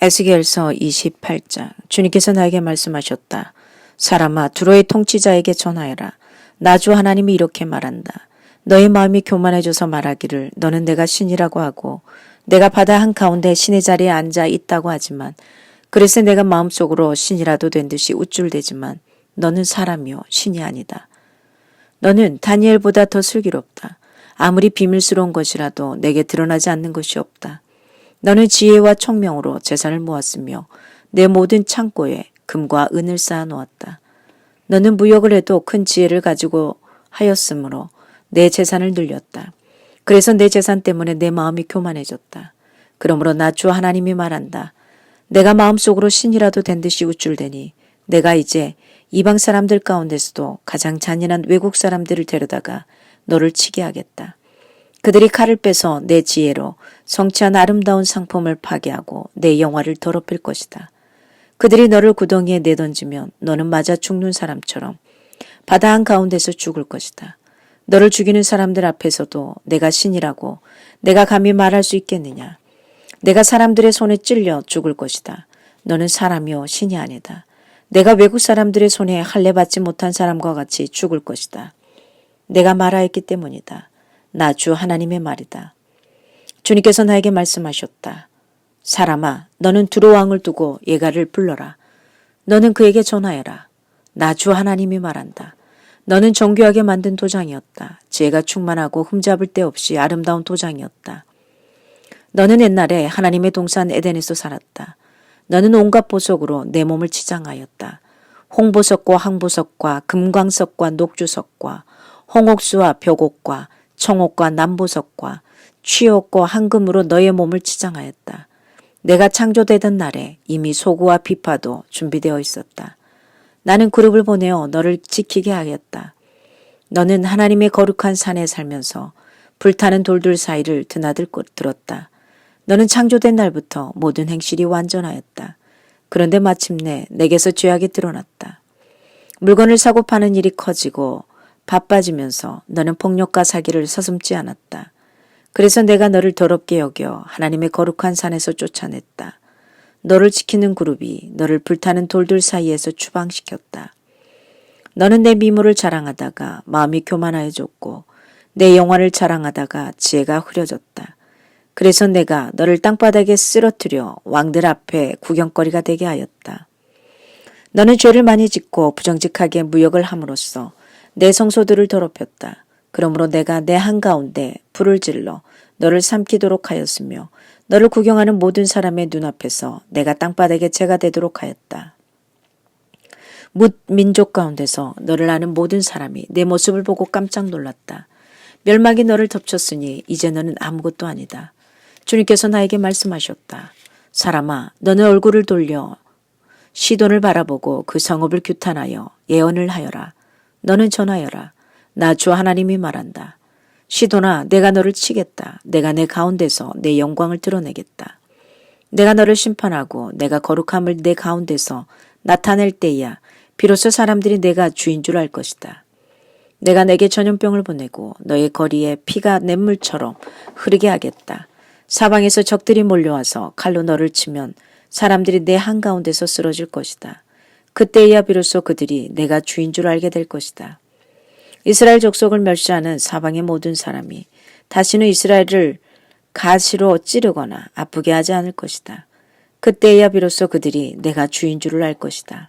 에스겔서 28장 주님께서 나에게 말씀하셨다. 사람아 두로의 통치자에게 전하여라. 나주 하나님이 이렇게 말한다. 너의 마음이 교만해져서 말하기를 너는 내가 신이라고 하고 내가 바다 한가운데 신의 자리에 앉아 있다고 하지만 그래서 내가 마음속으로 신이라도 된 듯이 우쭐대지만 너는 사람이요 신이 아니다. 너는 다니엘보다 더 슬기롭다. 아무리 비밀스러운 것이라도 내게 드러나지 않는 것이 없다. 너는 지혜와 총명으로 재산을 모았으며 내 모든 창고에 금과 은을 쌓아 놓았다. 너는 무역을 해도 큰 지혜를 가지고 하였으므로 내 재산을 늘렸다. 그래서 내 재산 때문에 내 마음이 교만해졌다. 그러므로 나 주 하나님이 말한다. 내가 마음속으로 신이라도 된 듯이 우쭐대니 내가 이제 이방 사람들 가운데서도 가장 잔인한 외국 사람들을 데려다가 너를 치게 하겠다. 그들이 칼을 빼서 내 지혜로 성취한 아름다운 상품을 파괴하고 내 영화를 더럽힐 것이다. 그들이 너를 구덩이에 내던지면 너는 맞아 죽는 사람처럼 바다 한가운데서 죽을 것이다. 너를 죽이는 사람들 앞에서도 내가 신이라고 내가 감히 말할 수 있겠느냐. 내가 사람들의 손에 찔려 죽을 것이다. 너는 사람이요 신이 아니다. 내가 외국 사람들의 손에 할례 받지 못한 사람과 같이 죽을 것이다. 내가 말하였기 때문이다. 나 주 하나님의 말이다. 주님께서 나에게 말씀하셨다. 사람아, 너는 두로 왕을 두고 예가를 불러라. 너는 그에게 전하여라. 나 주 하나님이 말한다. 너는 정교하게 만든 도장이었다. 지혜가 충만하고 흠잡을 데 없이 아름다운 도장이었다. 너는 옛날에 하나님의 동산 에덴에서 살았다. 너는 온갖 보석으로 내 몸을 치장하였다. 홍보석과 황보석과 금광석과 녹주석과 홍옥수와 벽옥과 청옥과 남보석과 취옥과 황금으로 너의 몸을 치장하였다. 내가 창조되던 날에 이미 소구와 비파도 준비되어 있었다. 나는 그룹을 보내어 너를 지키게 하였다. 너는 하나님의 거룩한 산에 살면서 불타는 돌들 사이를 드나들 들었다. 너는 창조된 날부터 모든 행실이 완전하였다. 그런데 마침내 내게서 죄악이 드러났다. 물건을 사고 파는 일이 커지고 바빠지면서 너는 폭력과 사기를 서슴지 않았다. 그래서 내가 너를 더럽게 여겨 하나님의 거룩한 산에서 쫓아냈다. 너를 지키는 그룹이 너를 불타는 돌들 사이에서 추방시켰다. 너는 내 미모를 자랑하다가 마음이 교만하여졌고 내 영화를 자랑하다가 지혜가 흐려졌다. 그래서 내가 너를 땅바닥에 쓰러뜨려 왕들 앞에 구경거리가 되게 하였다. 너는 죄를 많이 짓고 부정직하게 무역을 함으로써 내 성소들을 더럽혔다. 그러므로 내가 내 한가운데 불을 질러 너를 삼키도록 하였으며 너를 구경하는 모든 사람의 눈앞에서 내가 땅바닥에 죄가 되도록 하였다. 뭇 민족 가운데서 너를 아는 모든 사람이 내 모습을 보고 깜짝 놀랐다. 멸망이 너를 덮쳤으니 이제 너는 아무것도 아니다. 주님께서 나에게 말씀하셨다. 사람아, 너는 얼굴을 돌려 시돈을 바라보고 그 성읍을 규탄하여 예언을 하여라. 너는 전하여라. 나 주 하나님이 말한다. 시돈아, 내가 너를 치겠다. 내가 내 가운데서 내 영광을 드러내겠다. 내가 너를 심판하고 내가 거룩함을 내 가운데서 나타낼 때야 비로소 사람들이 내가 주인 줄 알 것이다. 내가 내게 전염병을 보내고 너의 거리에 피가 냇물처럼 흐르게 하겠다. 사방에서 적들이 몰려와서 칼로 너를 치면 사람들이 내 한가운데서 쓰러질 것이다. 그때야 비로소 그들이 내가 주인 줄 알게 될 것이다. 이스라엘 족속을 멸시하는 사방의 모든 사람이 다시는 이스라엘을 가시로 찌르거나 아프게 하지 않을 것이다. 그때야 비로소 그들이 내가 주인 줄을 알 것이다.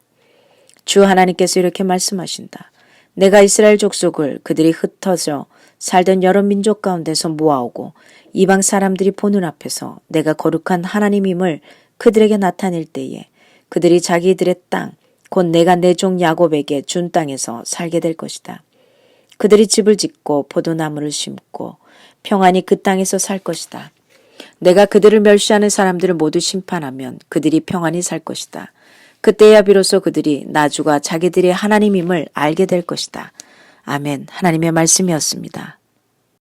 주 하나님께서 이렇게 말씀하신다. 내가 이스라엘 족속을 그들이 흩어져 살던 여러 민족 가운데서 모아오고 이방 사람들이 보는 앞에서 내가 거룩한 하나님임을 그들에게 나타낼 때에 그들이 자기들의 땅, 곧 내가 내 종 야곱에게 준 땅에서 살게 될 것이다. 그들이 집을 짓고 포도나무를 심고 평안히 그 땅에서 살 것이다. 내가 그들을 멸시하는 사람들을 모두 심판하면 그들이 평안히 살 것이다. 그때야 비로소 그들이 나주가 자기들의 하나님임을 알게 될 것이다. 아멘. 하나님의 말씀이었습니다.